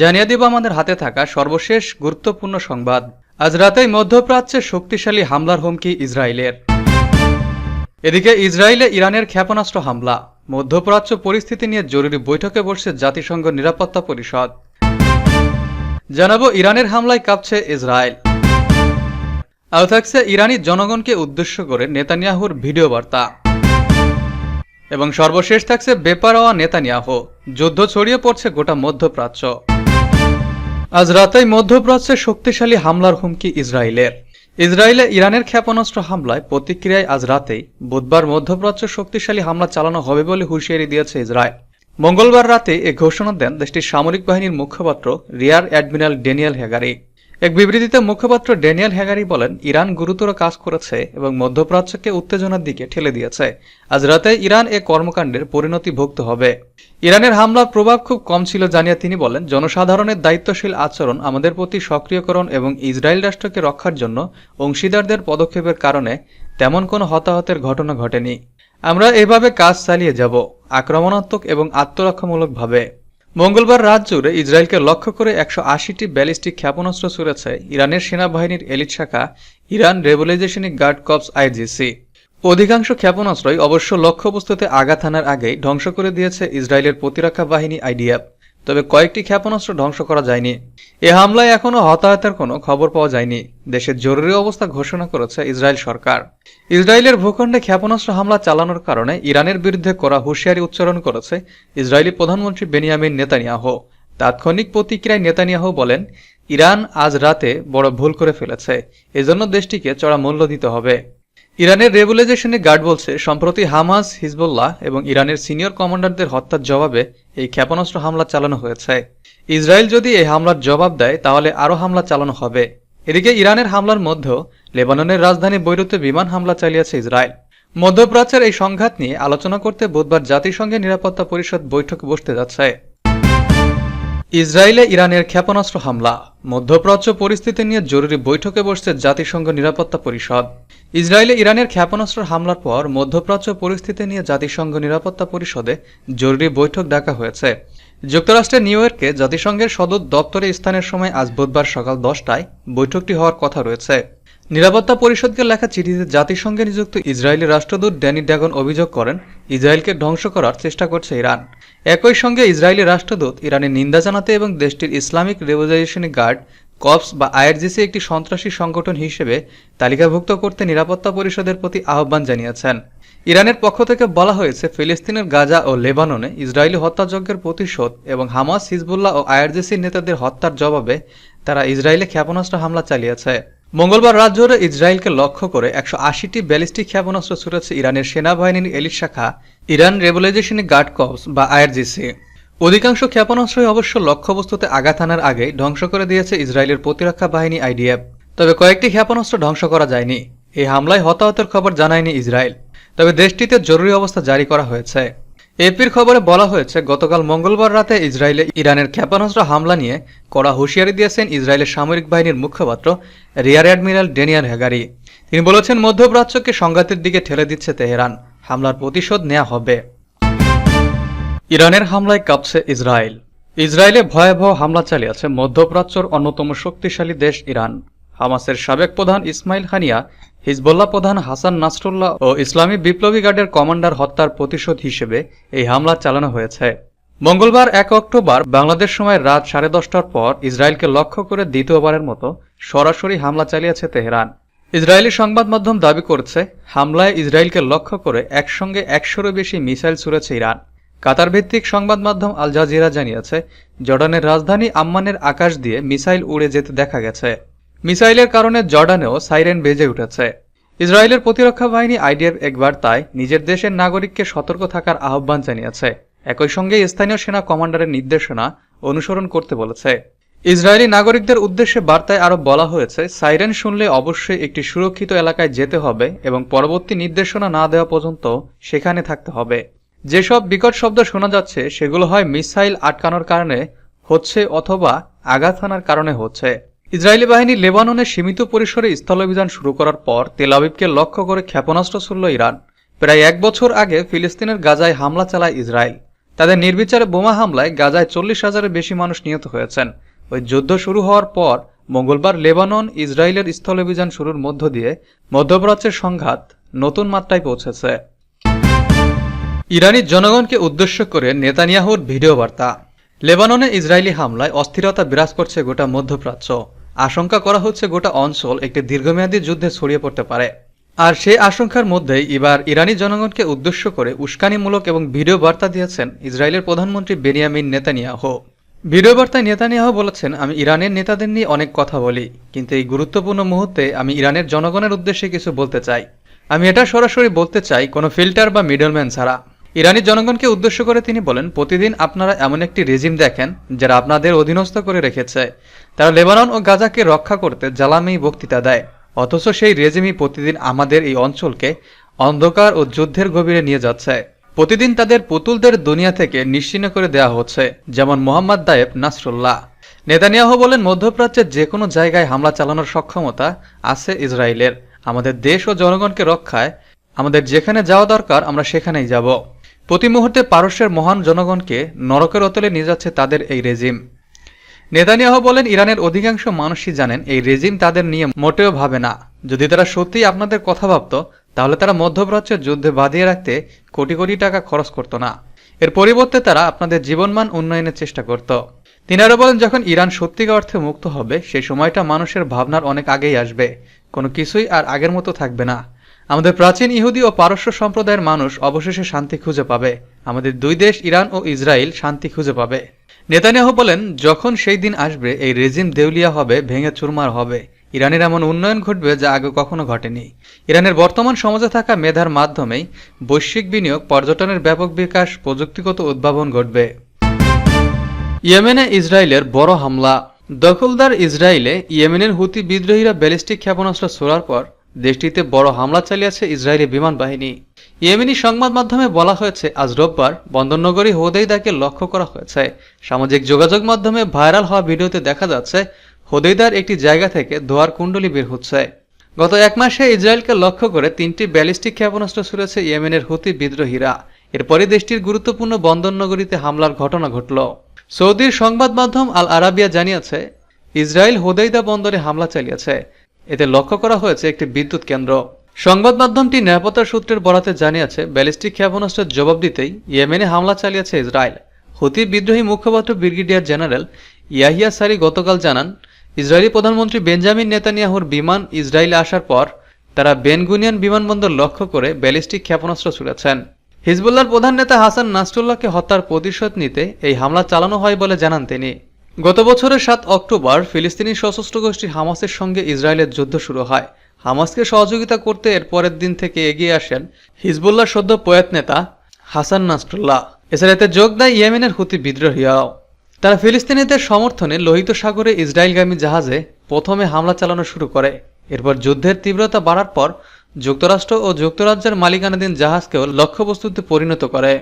জানিয়ে দিব আমাদের হাতে থাকা সর্বশেষ গুরুত্বপূর্ণ সংবাদ। আজ রাতেই মধ্যপ্রাচ্যে শক্তিশালী হামলার হুমকি ইসরায়েলের। এদিকে ইসরায়েলে ইরানের ক্ষেপণাস্ত্র হামলা। মধ্যপ্রাচ্য পরিস্থিতি নিয়ে জরুরি বৈঠকে বসছে জাতিসংঘ নিরাপত্তা পরিষদ। জানাব ইরানের হামলায় কাঁপছে ইসরায়েল। আরও থাকছে ইরানি জনগণকে উদ্দেশ্য করে নেতানিয়াহুর ভিডিও বার্তা। এবং সর্বশেষ থাকছে বেপারোয়া নেতানিয়াহ। যুদ্ধ ছড়িয়ে পড়ছে গোটা মধ্যপ্রাচ্য। আজ রাতেই মধ্যপ্রাচ্যে শক্তিশালী হামলার হুমকি ইসরায়েলের। ইসরায়েলে ইরানের ক্ষেপণাস্ত্র হামলায় প্রতিক্রিয়ায় আজ রাতেই বুধবার মধ্যপ্রাচ্যে শক্তিশালী হামলা চালানো হবে বলে হুঁশিয়ারি দিয়েছে ইসরায়েল। মঙ্গলবার রাতে এ ঘোষণা দেন দেশটির সামরিক বাহিনীর মুখপাত্র রিয়ার অ্যাডমিরাল ড্যানিয়াল হেগারি। এক বিবৃতিতে মুখপাত্র ড্যানিয়েল হ্যাগারি বলেন, ইরান গুরুতর কাজ করেছে এবং মধ্যপ্রাচ্যকে উত্তেজনার দিকে ঠেলে দিয়েছে। আজ রাতে ইরান এ কর্মকাণ্ডের পরিণতি ভুক্ত হবে। ইরানের হামলার প্রভাব খুব কম ছিল জানিয়ে তিনি বলেন, জনসাধারণের দায়িত্বশীল আচরণ আমাদের প্রতি সক্রিয়করণ এবং ইসরায়েল রাষ্ট্রকে রক্ষার জন্য অংশীদারদের পদক্ষেপের কারণে তেমন কোনো হতাহতের ঘটনা ঘটেনি। আমরা এভাবে কাজ চালিয়ে যাব, আক্রমণাত্মক এবং আত্মরক্ষামূলকভাবে। মঙ্গলবার রাত জুড়ে ইসরায়েলকে লক্ষ্য করে একশো আশিটি ব্যালিস্টিক ক্ষেপণাস্ত্র ছুড়েছে ইরানের সেনাবাহিনীর এলিট শাখা Iran revolutionary guard corps IGC. অধিকাংশ ক্ষেপণাস্ত্রই অবশ্য লক্ষ্যবস্তুতে আঘাত হানার আগেই ধ্বংস করে দিয়েছে ইসরায়েলের প্রতিরক্ষা বাহিনী আইডিএফ। তবে কয়েকটি ক্ষেপণাস্ত্র ধ্বংস করা যায়নি। এ হামলায় এখনও হতাহতের কোনো খবর পাওয়া যায়নি। দেশের জরুরি অবস্থা ঘোষণা করেছে ইসরায়েল সরকার। ইসরায়েলের ভূখণ্ডে ক্ষেপণাস্ত্র হামলা চালানোর কারণে ইরানের বিরুদ্ধে করা হুঁশিয়ারি উচ্চারণ করেছে ইসরায়েলি প্রধানমন্ত্রী বেনিয়ামিন নেতানিয়াহ। তাৎক্ষণিক প্রতিক্রিয়ায় নেতানিয়াহ বলেন, ইরান আজ রাতে বড় ভুল করে ফেলেছে। এজন্য দেশটিকে চড়া মূল্য দিতে হবে। ইরানের রেগুলাইজেশনে গার্ড বলছে, সম্প্রতি হামাস, হিজবুল্লাহ এবং ইরানের সিনিয়র কমান্ডারদের হত্যার জবাবে এই ক্ষেপণাস্ত্র হামলা চালানো হয়েছে। ইসরায়েল যদি এই হামলার জবাব দেয়, তাহলে আরও হামলা চালানো হবে। এদিকে ইরানের হামলার মধ্যেও লেবাননের রাজধানী বৈরুতে বিমান হামলা চালিয়েছে ইসরায়েল। মধ্যপ্রাচ্যের এই সংঘাত নিয়ে আলোচনা করতে বুধবার জাতিসংঘের নিরাপত্তা পরিষদ বৈঠক বসতে যাচ্ছে। ইসরায়েলে ইরানের ক্ষেপণাস্ত্র হামলা। মধ্যপ্রাচ্য পরিস্থিতি নিয়ে জরুরি বৈঠকে বসছে জাতিসংঘ নিরাপত্তা পরিষদ। ইসরায়েলে ইরানের ক্ষেপণাস্ত্র হামলার পর মধ্যপ্রাচ্য পরিস্থিতি নিয়ে জাতিসংঘ নিরাপত্তা পরিষদে জরুরি বৈঠক ডাকা হয়েছে। যুক্তরাষ্ট্রের নিউ ইয়র্কে জাতিসংঘের সদর দপ্তরে স্থানের সময় আজ বুধবার সকাল দশটায় বৈঠকটি হওয়ার কথা রয়েছে। নিরাপত্তা পরিষদকে লেখা চিঠিতে জাতিসংঘে নিযুক্ত ইসরায়েলি রাষ্ট্রদূত ড্যানি ড্যাগন অভিযোগ করেন ইসরায়েলকে ধ্বংস করার চেষ্টা করছে ইরান। একই সঙ্গে ইসরায়েলি রাষ্ট্রদূত ইরানের নিন্দা জানাতে এবং দেশটির ইসলামিক রেভলিউশনারি গার্ড কপস বা আইআরজিসি একটি সন্ত্রাসী সংগঠন হিসেবে তালিকাভুক্ত করতে নিরাপত্তা পরিষদের প্রতি আহ্বান জানিয়েছেন। ইরানের পক্ষ থেকে বলা হয়েছে, ফিলিস্তিনের গাজা ও লেবাননে ইসরায়েলি হত্যাযজ্ঞের প্রতিশোধ এবং হামাস, হিজবুল্লাহ ও আইআরজিসির নেতাদের হত্যার জবাবে তারা ইসরায়েলে ক্ষেপণাস্ত্র হামলা চালিয়েছে। মঙ্গলবার রাত জোরে ইসরায়েলকে লক্ষ্য করে একশো আশিটি ব্যালিস্টিক ক্ষেপণাস্ত্র ছুটেছে ইরানের সেনাবাহিনীর এলিট শাখা ইরান রেভুলাইজেশনিক গার্ড কপস বা আইআরজিসি। অধিকাংশ ক্ষেপণাস্ত্রই অবশ্য লক্ষ্যবস্তুতে আঘাত আনার আগে ধ্বংস করে দিয়েছে ইসরায়েলের প্রতিরক্ষা বাহিনী আইডিএফ। তবে কয়েকটি ক্ষেপণাস্ত্র ধ্বংস করা যায়নি। এই হামলায় হতাহতের খবর জানায়নি ইসরায়েল। তবে দেশটিতে জরুরি অবস্থা জারি করা হয়েছে। এপির খবরে বলা হয়েছে, গতকাল মঙ্গলবার রাতে ইসরায়েলে ইরানের ক্ষেপণাস্ত্র হামলা নিয়ে কড়া হুঁশিয়ারি দিয়েছেন ইসরায়েলের সামরিক বাহিনীর মুখপাত্র রিয়ার অ্যাডমিরাল ডেনিয়ার হেগারি। তিনি বলেছেন, মধ্যপ্রাচ্যকে সংঘাতের দিকে ঠেলে দিচ্ছে তেহরান। হামলার প্রতিশোধ নেওয়া হবে। ইরানের হামলায় কাঁপছে ইসরায়েল। ইসরায়েলে ভয়াবহ হামলা চালিয়েছে মধ্যপ্রাচ্যর অন্যতম শক্তিশালী দেশ ইরান। হামাসের সাবেক প্রধান ইসমাইল হানিয়া হিজবুল্লাহ প্রধান হাসান নাসরুল্লাহ ও ইসলামী বিপ্লবী গার্ডের কমান্ডার হত্যার প্রতিশোধ হিসেবে এই হামলা চালানো হয়েছে। মঙ্গলবার এক অক্টোবর বাংলাদেশ সময় রাত সাড়ে দশটার পর ইসরায়েলকে লক্ষ্য করে দ্বিতীয়বারের মতো সরাসরি হামলা চালিয়েছে তেহরান। ইসরায়েলি সংবাদ মাধ্যম দাবি করছে, হামলায় ইসরায়েলকে লক্ষ্য করে একসঙ্গে একশোরও বেশি মিসাইল ছুড়েছে ইরান। কাতার ভিত্তিক সংবাদ মাধ্যম আল জাজিরা জানিয়েছে, জর্ডানের রাজধানী আম্মানের আকাশ দিয়ে মিসাইল উড়ে যেতে দেখা গেছে। মিসাইলের কারণে জর্ডানেও সাইরেন বেজে উঠেছে। ইসরায়েলের প্রতিরক্ষা বাহিনী আইডিএফ এক বার্তায় নিজের দেশের নাগরিককে সতর্ক থাকার আহ্বান জানিয়েছে। একই সঙ্গে স্থানীয় সেনা কমান্ডারের নির্দেশনা অনুসরণ করতে বলেছে। ইসরায়েলি নাগরিকদের উদ্দেশ্যে বার্তায় আরও বলা হয়েছে, সাইরেন শুনলে অবশ্যই একটি সুরক্ষিত এলাকায় যেতে হবে এবং পরবর্তী নির্দেশনা না দেওয়া পর্যন্ত সেখানে থাকতে হবে। যেসব বিকট শব্দ শোনা যাচ্ছে, সেগুলো হয় মিসাইল আটকানোর কারণে হচ্ছে অথবা আঘাত হানার কারণে হচ্ছে। ইসরায়েলি বাহিনী লেবাননে সীমিত পরিসরে স্থলাভিযান শুরু করার পর তেল আবিবকে লক্ষ্য করে ক্ষেপণাস্ত্র ছুড়ল ইরান। প্রায় এক বছর আগে ফিলিস্তিনের গাজায় হামলা চালায় ইসরায়েল। তাদের নির্বিচারে বোমা হামলায় গাজায় চল্লিশ হাজারের বেশি মানুষ নিহত হয়েছেন। ওই যুদ্ধ শুরু হওয়ার পর মঙ্গলবার লেবানন ইসরায়েলের স্থলাভিযান শুরুর মধ্য দিয়ে মধ্যপ্রাচ্যের সংঘাত নতুন মাত্রায় পৌঁছেছে। ইরানি জনগণকে উদ্দেশ্য করে নেতানিয়াহুর ভিডিও বার্তা লেবাননে ইসরায়েলি হামলায় অস্থিরতা বিরাজ করছে গোটা মধ্যপ্রাচ্য। আশঙ্কা করা হচ্ছে গোটা অঞ্চল একটি দীর্ঘমেয়াদী যুদ্ধে ছড়িয়ে পড়তে পারে। আর সেই আশঙ্কার মধ্যেই এবার ইরানি জনগণকে উদ্দেশ্য করে উস্কানিমূলক এবং ভিডিও বার্তা দিয়েছেন ইসরায়েলের প্রধানমন্ত্রী বেনিয়ামিন নেতানিয়াহু। ভিডিও বার্তায় নেতানিয়াহু বলেছেন, আমি ইরানের নেতাদের নিয়ে অনেক কথা বলি, কিন্তু এই গুরুত্বপূর্ণ মুহূর্তে আমি ইরানের জনগণের উদ্দেশ্যে কিছু বলতে চাই। আমি এটা সরাসরি বলতে চাই, কোনো ফিল্টার বা মিডলম্যান ছাড়া। ইরানি জনগণকে উদ্দেশ্য করে তিনি বলেন, প্রতিদিন আপনারা এমন একটি রেজিম দেখেন যারা আপনাদের অধীনস্থ করে রেখেছে। তারা লেবানন ও গাজাকে রক্ষা করতে জ্বালামি বক্তৃতা দেয়। অথচ সেই রেজিমই প্রতিদিন আমাদের এই অঞ্চলকে অন্ধকার ও যুদ্ধের গভীরে নিয়ে যাচ্ছে। প্রতিদিন তাদের পুতুলদের দুনিয়া থেকে নিশ্চিন্ন করে দেওয়া হচ্ছে, যেমন মোহাম্মদ দায়েব নাসরুল্লাহ। নেতানিয়াহ বলেন মধ্যপ্রাচ্যের যে কোনো জায়গায় হামলা চালানোর সক্ষমতা আছে ইসরায়েলের। আমাদের দেশ ও জনগণকে রক্ষায় আমাদের যেখানে যাওয়া দরকার আমরা সেখানেই যাব। প্রতি মুহূর্তে পারস্যের মহান জনগণকে নরকের অতলে নিয়ে যাচ্ছে তাদের এই রেজিম। নেতানিয়াহু বলেন, ইরানের অধিকাংশ মানুষই জানেন, এই রেজিম তাদের নিয়ে মোটেও ভাবে না। যদি তারা সত্যিই আপনাদের কথা ভাবত, তাহলে তারা মধ্যপ্রাচ্যের যুদ্ধে বাঁধিয়ে রাখতে কোটি কোটি টাকা খরচ করত না। এর পরিবর্তে তারা আপনাদের জীবনমান উন্নয়নের চেষ্টা করত। তিনি আরও বলেন, যখন ইরান সত্যিকার অর্থে মুক্ত হবে, সেই সময়টা মানুষের ভাবনার অনেক আগেই আসবে। কোনো কিছুই আর আগের মতো থাকবে না। আমাদের প্রাচীন ইহুদি ও পারস্য সম্প্রদায়ের মানুষ অবশেষে শান্তি খুঁজে পাবে। আমাদের দুই দেশ, ইরান ও ইসরায়েল, শান্তি খুঁজে পাবে। নেতানিয়াহু বলেন, যখন সেই দিন আসবে, এই রেজিম দেউলিয়া হবে, ভেঙে চুরমার হবে। ইরানের এমন উন্নয়ন ঘটবে যা আগে কখনো ঘটেনি। ইরানের বর্তমান সমাজে থাকা মেধার মাধ্যমেই বৈশ্বিক বিনিয়োগ, পর্যটনের ব্যাপক বিকাশ, প্রযুক্তিগত উদ্ভাবন ঘটবে। ইয়েমেনে ইসরায়েলের বড় হামলা। দখলদার ইসরায়েলে ইয়েমেনের হুতি বিদ্রোহীরা ব্যালিস্টিক ক্ষেপণাস্ত্র ছোড়ার পর দেশটিতে বড় হামলা চালিয়েছে ইসরায়েলি বিমান বাহিনী। ইয়েমেনি সংবাদ মাধ্যমে বলা হয়েছে, আজ রোববার বন্দরনগরী হোদেইদাকে লক্ষ্য করা হয়েছে। সামাজিক যোগাযোগ মাধ্যমে ভাইরাল হওয়া ভিডিওতে দেখা যাচ্ছে, হোদেইদার একটি জায়গা থেকে ধোয়ার কুণ্ডলি বের হচ্ছে। গত এক মাসে ইসরায়েলকে লক্ষ্য করে তিনটি ব্যালিস্টিক ক্ষেপণাস্ত্র ছুড়েছে ইয়েমেনের হুতি বিদ্রোহীরা। এরপরে দেশটির গুরুত্বপূর্ণ বন্দরনগরীতে হামলার ঘটনা ঘটল। সৌদির সংবাদ মাধ্যম আল আরাবিয়া জানিয়েছে, ইসরায়েল হোদেইদা বন্দরে হামলা চালিয়েছে। এতে লক্ষ্য করা হয়েছে একটি বিদ্যুৎ কেন্দ্র। সংবাদ মাধ্যমটি নিরাপত্তা সূত্রের বরাতে জানিয়েছে, ব্যালিস্টিক ক্ষেপণাস্ত্রের জবাব দিতেই ইয়েমেনে হামলা চালিয়েছে ইসরায়েল। হুতি বিদ্রোহী মুখপাত্র ব্রিগেডিয়ার জেনারেল ইয়াহিয়া সারি গতকাল জানান, ইসরায়েলি প্রধানমন্ত্রী বেঞ্জামিন নেতানিয়াহুর বিমান ইসরায়েলে আসার পর তারা বেনগুনিয়ান বিমানবন্দর লক্ষ্য করে ব্যালিস্টিক ক্ষেপণাস্ত্র ছুড়েছেন। হিজবুল্লাহর প্রধান নেতা হাসান নাসরুল্লাহকে হত্যার প্রতিশোধ নিতে এই হামলা চালানো হয় বলে জানান তিনি। গত বছরের সাত অক্টোবর ফিলিস্তিনি সশস্ত্র গোষ্ঠী হামাসের সঙ্গে ইসরায়েলের যুদ্ধ শুরু হয়। হামাসকে সহযোগিতা করতে এর পরের দিন থেকে এগিয়ে আসেন হিজবুল্লাহ সদ্য প্রয়াত নেতা হাসান নাসরুল্লাহ। এছাড়া এতে যোগ দেয় ইয়েমেনের হুতি বিদ্রোহীরাও। তারা ফিলিস্তিনিদের সমর্থনে লোহিত সাগরে ইসরায়েলগামী জাহাজে প্রথমে হামলা চালানো শুরু করে। এরপর যুদ্ধের তীব্রতা বাড়ার পর যুক্তরাষ্ট্র ও যুক্তরাজ্যের মালিকানাধীন জাহাজকেও লক্ষ্যবস্তুতে পরিণত করে।